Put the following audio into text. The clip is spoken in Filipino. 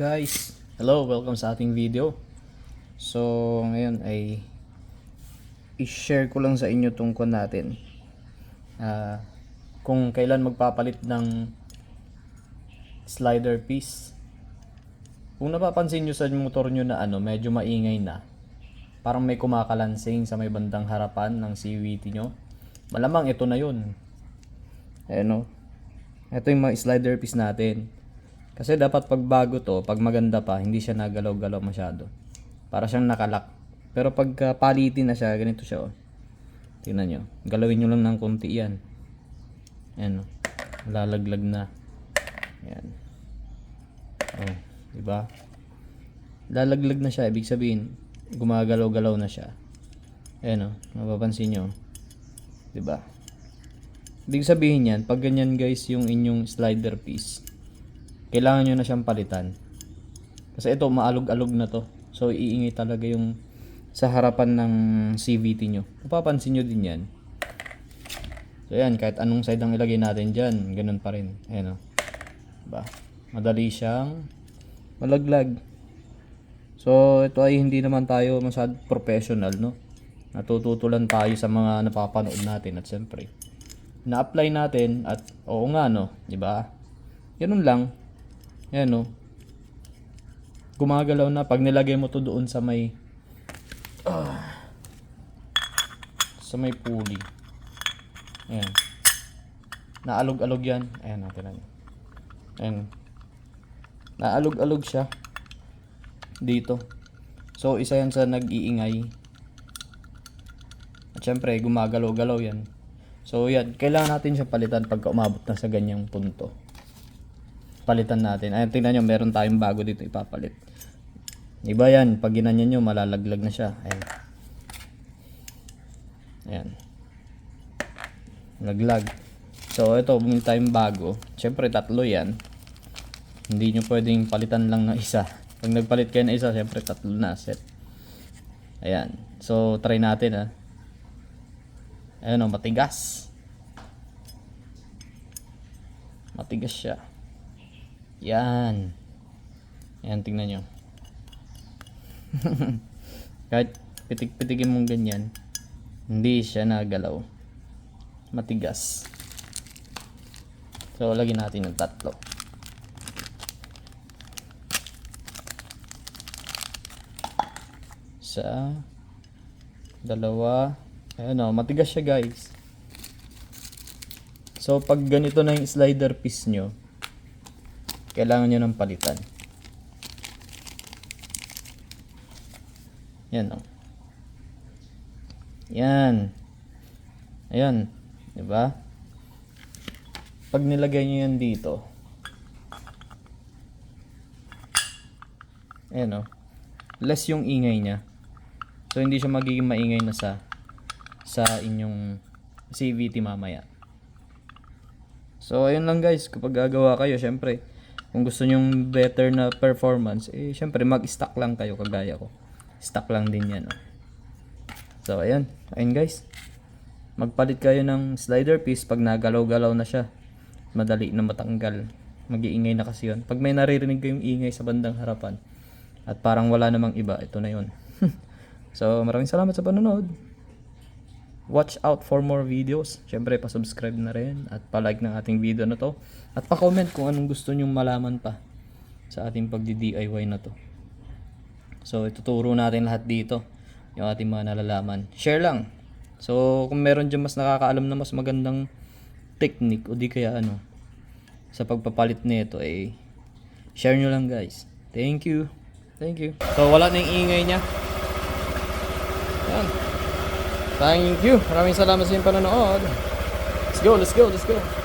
Guys, hello, welcome sa ating video. So, ngayon ay i-share ko lang sa inyo tungkol natin. Ah, kung kailan magpapalit ng slider piece. Kung napapansin nyo sa motor nyo na ano, medyo maingay na. Parang may kumakalansing sa may bandang harapan ng CVT nyo. Malamang ito na yun. Ayan o. Ito yung mga slider piece natin. Kasi dapat pag bago to, pag maganda pa, hindi siya nagalaw-galaw masyado. Para siyang nakalak. Pero pag palitin na siya, ganito siya oh. Tingnan nyo. Galawin nyo lang ng konti yan. Ayan oh. Lalaglag na. Ayan. Oh, di ba? Lalaglag na siya, ibig sabihin, gumagalaw-galaw na siya. Ayan oh, mapapansin nyo. Di ba? Ibig sabihin yan, pag ganyan guys yung inyong slider piece, kailangan nyo na siyang palitan. Kasi ito, maalog-alog na to. So, iingay talaga yung sa harapan ng CVT nyo. Mapapansin nyo din yan. So, yan, kahit anong side ang ilagay natin dyan, ganun pa rin. Ayan o. Diba? Madali siyang malaglag. So, ito ay hindi naman tayo masyad professional, no? Natututulan tayo sa mga napapanood natin at siyempre, na-apply natin at oo nga, no? Di ba? Ganun lang. Yan, no? Gumagalaw na pag nilagay mo to doon sa may ah, sa may pulley. Ayan. Naalog-alog yan. Ayan natin lang. Ayan. Naalog-alog siya. Dito. So, isa yan sa nag-iingay. At syempre, gumagalaw-galaw yan. So, yan. Kailangan natin siya palitan pagka umabot na sa ganyang punto. Palitan natin. Ayan, tingnan nyo, meron tayong bago dito ipapalit. Iba yan. Pag ginanyan nyo, malalaglag na siya. Ayan. Ayan. Laglag. So, ito, bumili tayong bago. Siyempre, tatlo yan. Hindi nyo pwedeng palitan lang ng isa. Pag nagpalit kayo ng isa, siyempre, tatlo na set. Ayan. So, try natin, ah. Ayan o, matigas. Matigas siya. Yan. Yan, tingnan nyo. Kahit pitik-pitikin mong ganyan, hindi siya nagalaw. Matigas. So, lagyan natin ng tatlo. Isa, dalawa, Ayan o, matigas siya guys. So, pag ganito na yung slider piece nyo, kailangan nyo ng palitan. Yan o. Yan. Ayan. Diba? Pag nilagay nyo yan dito, ayan o, less yung ingay niya. So, hindi siya magiging maingay na sa sa inyong CVT mamaya. So, ayun lang guys. Kapag gagawa kayo, syempre, kung gusto nyong better na performance, eh, syempre, mag-stock lang kayo kagaya ko. Stock lang din yan. Oh. So, ayun. Ayun guys. Magpalit kayo ng slider piece pag nagalaw-galaw na siya. Madali na matanggal. Mag-iingay na kasi yun. Pag may naririnig kayong ingay sa bandang harapan, at parang wala namang iba, ito na yun. so, maraming salamat sa panonood watch out for more videos. Siyempre, pa-subscribe na rin at pa-like ng ating video na to. At pa-comment kung anong gusto nyong malaman pa sa ating pagdi-DIY na to. So, ituturo natin lahat dito yung ating mga nalalaman. Share lang. So, kung meron dyan mas nakakaalam na mas magandang technique o di kaya ano sa pagpapalit nito eh share nyo lang guys. Thank you. Thank you. So, wala na yung ingay niya. Yan. Thank you. Maraming salamat sa inyong panonood. Let's go, let's go, let's go.